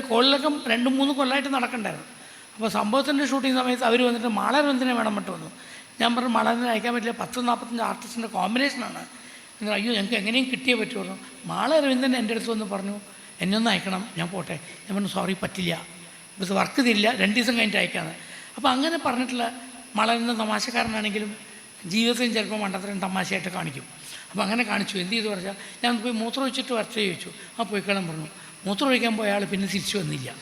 കോളിലൊക്കെ രണ്ട് മൂന്ന് കൊല്ലമായിട്ട് നടക്കണ്ടായിരുന്നു. അപ്പോൾ സംഭവത്തിന്റെ ഷൂട്ടിംഗ് സമയത്ത് അവർ വന്നിട്ട് മാളരവന്തിനെ വേണം മറ്റു വന്നു? ഞാൻ പറഞ്ഞു മാളരവന്തിനെ അയക്കാൻ പറ്റില്ല പത്ത് നാൽപ്പത്തഞ്ച് ആർട്ടിസ്റ്റിന്റെ കോമ്പിനേഷനാണ് എന്ന് അയ്യോ ഞങ്ങൾക്ക് എങ്ങനെയും കിട്ടിയേ പറ്റുള്ളൂ മാളരവിന്ദൻ എന്റെ അടുത്ത് വന്ന് പറഞ്ഞു എന്നെ ഒന്ന് അയക്കണം ഞാൻ പോട്ടെ. ഞാൻ പറഞ്ഞു സോറി പറ്റില്ല. ഇത് വർക്ക് തരില്ല രണ്ട് ദിവസം കഴിഞ്ഞിട്ട് അയക്കാന്ന്. അപ്പോൾ അങ്ങനെ പറഞ്ഞിട്ടുള്ള മാളരവിന്ദൻ തമാശക്കാരനാണെങ്കിലും ജീവിതത്തിൽ ചിലപ്പോൾ മണ്ടത്തരം തമാശയായിട്ട് കാണിക്കും. അപ്പോൾ അങ്ങനെ കാണിച്ചു. എന്ത് ചെയ്തു പറഞ്ഞാൽ ഞാൻ പോയി മൂത്രം വെച്ചിട്ട് വരച്ച ചോദിച്ചു. ആ പോയിക്കളം പറഞ്ഞു. മൂത്രം ഒഴിക്കാൻ പോയ ആൾ പിന്നെ തിരിച്ചു വന്നില്ല.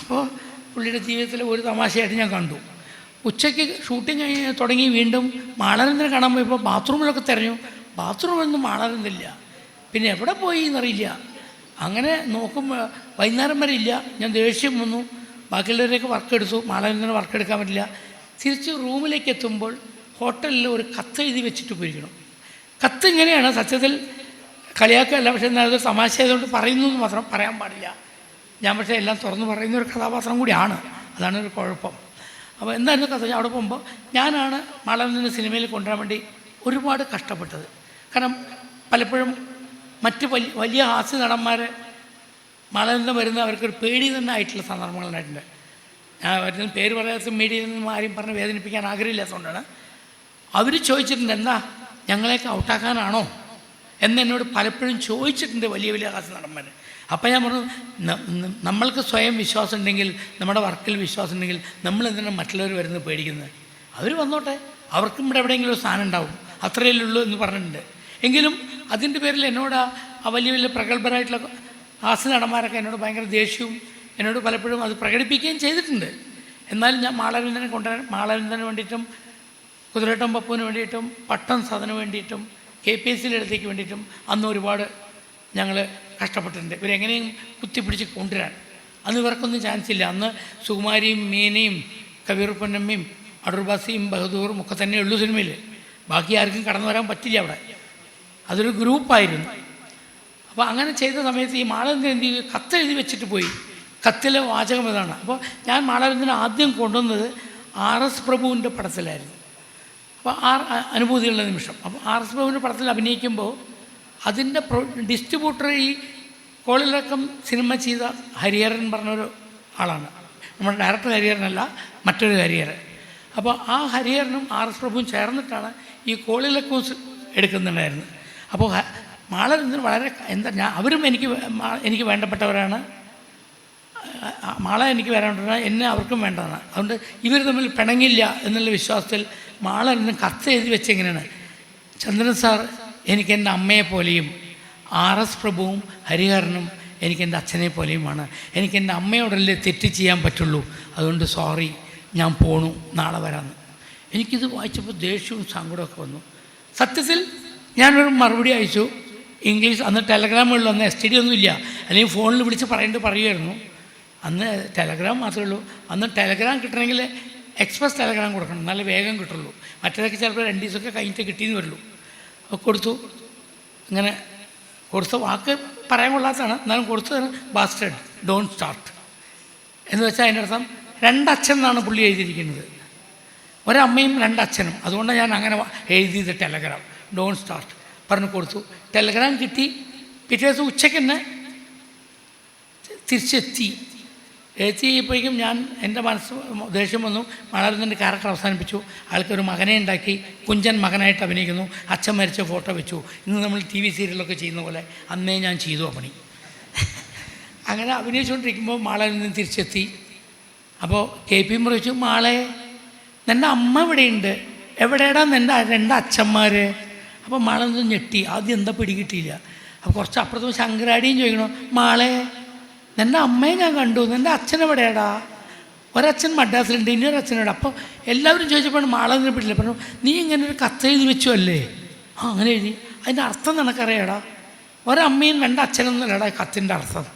അപ്പോൾ പുള്ളിയുടെ ജീവിതത്തിൽ ഒരു തമാശയായിട്ട് ഞാൻ കണ്ടു. ഉച്ചയ്ക്ക് ഷൂട്ടിങ് കഴിഞ്ഞ് തുടങ്ങി വീണ്ടും മാളരന്തിനെ കാണാൻ പോയപ്പോൾ ബാത്റൂമിലൊക്കെ തിരഞ്ഞു. ബാത്റൂമൊന്നും മാളരന്തില്ല പിന്നെ എവിടെ പോയി എന്നറിയില്ല. അങ്ങനെ നോക്കുമ്പോൾ വൈകുന്നേരം വരെ ഇല്ല. ഞാൻ ദേഷ്യം വന്നു. ബാക്കിയുള്ളവരെയൊക്കെ വർക്ക് എടുത്തു മാളരന്ദന് വർക്ക് എടുക്കാൻ പറ്റില്ല. തിരിച്ച് റൂമിലേക്ക് എത്തുമ്പോൾ ഹോട്ടലിൽ ഒരു കത്ത് എഴുതി വെച്ചിട്ട് പോയിരിക്കണം. കത്ത് ഇങ്ങനെയാണ് സത്യത്തിൽ കളിയാക്കല്ല പക്ഷെ എന്നാൽ അതൊരു തമാശ ആയതുകൊണ്ട് പറയുന്നു എന്ന് മാത്രം പറയാൻ പാടില്ല. ഞാൻ പക്ഷേ എല്ലാം തുറന്ന് പറയുന്ന ഒരു കഥാപാത്രം കൂടിയാണ്. അതാണ് ഒരു കുഴപ്പം. അപ്പോൾ എന്തായിരുന്നു കഥ? അവിടെ പോകുമ്പോൾ ഞാനാണ് മാളവനെ സിനിമയിൽ കൊണ്ടുവരാൻ വേണ്ടി ഒരുപാട് കഷ്ടപ്പെട്ടത്. കാരണം പലപ്പോഴും മറ്റ് വലിയ വലിയ ഹാസ്യ നടന്മാർ മാളവനെ വരുന്ന അവർക്കൊരു പേടി തന്നെ ആയിട്ടുള്ള സന്ദർഭങ്ങളുണ്ടായിട്ടുണ്ട് ഞാൻ അവരുടെ പേര് പറയാത്ത മീഡിയയിൽ നിന്നും ആരെയും പറഞ്ഞ് വേദനിപ്പിക്കാൻ ആഗ്രഹമില്ലാത്തതുകൊണ്ടാണ്. അവർ ചോദിച്ചിട്ടുണ്ട് എന്താ ഞങ്ങളെയൊക്കെ ഔട്ടാക്കാനാണോ? എന്ന് എന്നോട് പലപ്പോഴും ചോദിച്ചിട്ടുണ്ട് വലിയ വലിയ കാസ് നടന്മാർ അപ്പോൾ ഞാൻ പറഞ്ഞു "ന- ന- നമ്മൾക്ക് സ്വയം വിശ്വാസം ഉണ്ടെങ്കിൽ നമ്മുടെ വർക്കിൽ വിശ്വാസം ഉണ്ടെങ്കിൽ നമ്മൾ എന്തിനാണ് മറ്റുള്ളവർ വരുന്നത് പേടിക്കുന്നത്? അവർ വന്നോട്ടെ. അവർക്കും ഇവിടെ എവിടെയെങ്കിലും ഒരു സ്ഥാനം ഉണ്ടാവും. അത്രയല്ലേ ഉള്ളൂ എന്ന് പറഞ്ഞിട്ടുണ്ട്. എങ്കിലും അതിന്റെ പേരിൽ എന്നോട് ആ വലിയ വലിയ പ്രഗത്ഭരായിട്ടുള്ള ഹാസ്യ നടന്മാരൊക്കെ എന്നോട് ഭയങ്കര ദേഷ്യവും എന്നോട് പലപ്പോഴും അത് പ്രകടിപ്പിക്കുകയും ചെയ്തിട്ടുണ്ട്. എന്നാലും ഞാൻ മാളവിന്ദനെ കൊണ്ടുവരാൻ മാളവിന്ദന് വേണ്ടിയിട്ടും കുതിരട്ടം പപ്പുവിന് വേണ്ടിയിട്ടും പട്ടം സദന് വേണ്ടിയിട്ടും കെ പി എസ് സിയുടെ അടുത്തേക്ക് വേണ്ടിയിട്ടും അന്ന് ഒരുപാട് ഞങ്ങൾ കഷ്ടപ്പെട്ടിട്ടുണ്ട്. ഇവരെങ്ങനെയും കുത്തിപ്പിടിച്ച് കൊണ്ടുവരാൻ. അന്ന് ഇവർക്കൊന്നും ചാൻസ് ഇല്ല. അന്ന് സുകുമാരിയും മീനയും കബീർ പൊന്നമ്മയും അടൂർബാസിയും ബഹദൂറും ഒക്കെ തന്നെ ഉള്ളൂ സിനിമയിൽ ബാക്കി ആർക്കും കടന്നു വരാൻ പറ്റില്ല അവിടെ. അതൊരു ഗ്രൂപ്പായിരുന്നു. അപ്പോൾ അങ്ങനെ ചെയ്ത സമയത്ത് ഈ മാളവിന്ദൻ എന്ത് ചെയ്തു? കത്ത് എഴുതി വെച്ചിട്ട് പോയി. കത്തിലെ വാചകം ഇതാണ്. അപ്പോൾ ഞാൻ മാളവിന്ദനെ ആദ്യം കൊണ്ടുവന്നത് ആർ എസ് പ്രഭുവിന്റെ പടത്തിലായിരുന്നു. അപ്പോൾ ആ അനുഭൂതിയുള്ള നിമിഷം. അപ്പോൾ ആർ എസ് ബാബുവിന്റെ പടത്തിൽ അഭിനയിക്കുമ്പോൾ അതിന്റെ പ്രൊ ഡിസ്ട്രിബ്യൂട്ടർ ഈ കോളിലക്കം സിനിമ ചെയ്ത ഹരിഹരൻ പറഞ്ഞൊരു ആളാണ്. നമ്മുടെ ഡയറക്ടർ ഹരിഹരനല്ല മറ്റൊരു ഹരിഹരൻ. അപ്പോൾ ആ ഹരിഹരനും ആർ എസ് പ്രഭുവും ചേർന്നിട്ടാണ് ഈ കോളിലക്കവും എടുക്കുന്നുണ്ടായിരുന്നത്. അപ്പോൾ മാളവിന്ദൻ വളരെ എന്താ ഞാൻ അവരും എനിക്ക് എനിക്ക് വേണ്ടപ്പെട്ടവരാണ്. മാള എനിക്ക് വരാനുണ്ടെന്ന് എന്നെ അവർക്കും വേണ്ടതാണ്. അതുകൊണ്ട് ഇവർ തമ്മിൽ പിണങ്ങില്ല എന്നുള്ള വിശ്വാസത്തിൽ മാള എന്നെ കത്ത് എഴുതി വെച്ചെങ്ങനെയാണ്? ചന്ദ്രൻ സാർ എനിക്ക് എന്റെ അമ്മയെ പോലെയും ആർ എസ് പ്രഭുവും ഹരിഹരനും എനിക്ക് എന്റെ അച്ഛനെ പോലെയുമാണ്. എനിക്ക് എന്റെ അമ്മയോടല്ലേ തെറ്റ് ചെയ്യാൻ പറ്റുള്ളൂ. അതുകൊണ്ട് സോറി ഞാൻ പോണു നാളെ വരാമെന്ന് എനിക്കിത് വായിച്ചപ്പോൾ ദേഷ്യവും സങ്കടമൊക്കെ വന്നു. സത്യത്തിൽ ഞാനൊരു മറുപടി അയച്ചു. ഇംഗ്ലീഷ് അന്ന് ടെലഗ്രാമുകളിൽ അന്ന് എസ് ടി ഡി ഒന്നുമില്ല അല്ലെങ്കിൽ ഫോണിൽ വിളിച്ച് പറയേണ്ടത് പറയുമായിരുന്നു. അന്ന് ടെലഗ്രാം മാത്രമേ ഉള്ളൂ. അന്ന് ടെലഗ്രാം കിട്ടണമെങ്കിൽ എക്സ്പ്രസ് ടെലഗ്രാം കൊടുക്കണം. നല്ല വേഗം കിട്ടുള്ളൂ. മറ്റേതൊക്കെ ചിലപ്പോൾ രണ്ട് ദിവസമൊക്കെ കഴിഞ്ഞിട്ട് കിട്ടിയെന്ന് വരുള്ളൂ. അപ്പോൾ കൊടുത്തു. ഇങ്ങനെ കൊടുത്ത വാക്ക് പറയാൻ കൊള്ളാത്തതാണ്. എന്നാലും കൊടുത്തതാണ് ബാസ്റ്റഡ് ഡോണ്ട് സ്റ്റാർട്ട് എന്ന് വെച്ചാൽ അതിന്റെ അർത്ഥം രണ്ടച്ഛൻ എന്നാണ് പുള്ളി എഴുതിയിരിക്കുന്നത്. ഒരമ്മയും രണ്ടച്ഛനും. അതുകൊണ്ടാണ് ഞാൻ അങ്ങനെ എഴുതിയത് ടെലഗ്രാം ഡോണ്ട് സ്റ്റാർട്ട് പറഞ്ഞു കൊടുത്തു. ടെലഗ്രാം കിട്ടി. പിറ്റേ ദിവസം ഉച്ചയ്ക്ക് തന്നെ തിരിച്ചെത്തി. എത്തിയപ്പോഴേക്കും ഞാൻ എന്റെ മനസ്സ് ദേഷ്യം വന്നു. മലർന്നന്റെ ക്യാരക്ടർ അവസാനിപ്പിച്ചു. ആൾക്കൊരു മകനെ ഉണ്ടാക്കി. കുഞ്ചൻ മകനായിട്ട് അഭിനയിക്കുന്നു. അച്ഛൻ മരിച്ച ഫോട്ടോ വെച്ചു. ഇന്ന് നമ്മൾ ടി വി സീരിയലൊക്കെ ചെയ്യുന്ന പോലെ അന്നേ ഞാൻ ചെയ്തു ആ പണി. അങ്ങനെ അഭിനയിച്ചുകൊണ്ടിരിക്കുമ്പോൾ മാളയിൽ നിന്ന് തിരിച്ചെത്തി. അപ്പോൾ കെ പി എം ചോദിച്ചു മാളെ നിന്റെ അമ്മ ഇവിടെയുണ്ട്. എവിടെയാടാ നിന്റെ രണ്ട് അച്ഛന്മാർ അപ്പോൾ മാളെ ഞെട്ടി. ആദ്യം എന്താ പിടികിട്ടിയില്ല? അപ്പോൾ കുറച്ച് അപ്പുറത്ത് ശങ്കരാടിയും ചോദിക്കണം മാളെ നിന്റെ അമ്മയെ ഞാൻ കണ്ടു. നിന്റെ അച്ഛൻ എവിടെയാടാ? ഒരച്ഛൻ മദ്രാസിലുണ്ട് അച്ഛനുണ്ട് അപ്പോൾ എല്ലാവരും ചോദിച്ചപ്പോൾ മാളതിനെ പിടില്ല പറഞ്ഞു നീ ഇങ്ങനെ ഒരു കത്ത് എഴുതി വെച്ചു അല്ലേ? ആ അങ്ങനെ എഴുതി. അതിന്റെ അർത്ഥം നിനക്കറിയാടാ? ഒരമ്മയും രണ്ട് അച്ഛനൊന്നുമല്ലടാ കത്തിന്റെ അർത്ഥം.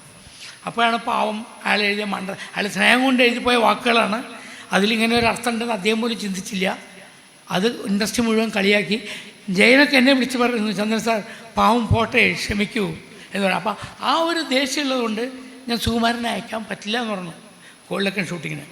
അപ്പോഴാണ് പാവം അയാൾ എഴുതിയ മണ്ട അയാൾ സ്നേഹം കൊണ്ട് എഴുതി പോയ വാക്കുകളാണ്. അതിലിങ്ങനെ ഒരു അർത്ഥം ഉണ്ടെന്ന് അദ്ദേഹം പോലും ചിന്തിച്ചില്ല. അത് ഇൻഡസ്ട്രി മുഴുവൻ കളിയാക്കി. ജയനൊക്കെ എന്നെ വിളിച്ച് പറഞ്ഞു ചന്ദ്രൻ സാർ പാവം പോട്ടെ ക്ഷമിക്കൂ എന്ന് പറയാം അപ്പോൾ ആ ഒരു ദേഷ്യമുള്ളത് കൊണ്ട് ഞാൻ സുകുമാരനെ അയക്കാൻ പറ്റില്ല എന്ന് പറഞ്ഞു. കോളിലൊക്കെ ഷൂട്ടിങ്ങിന്.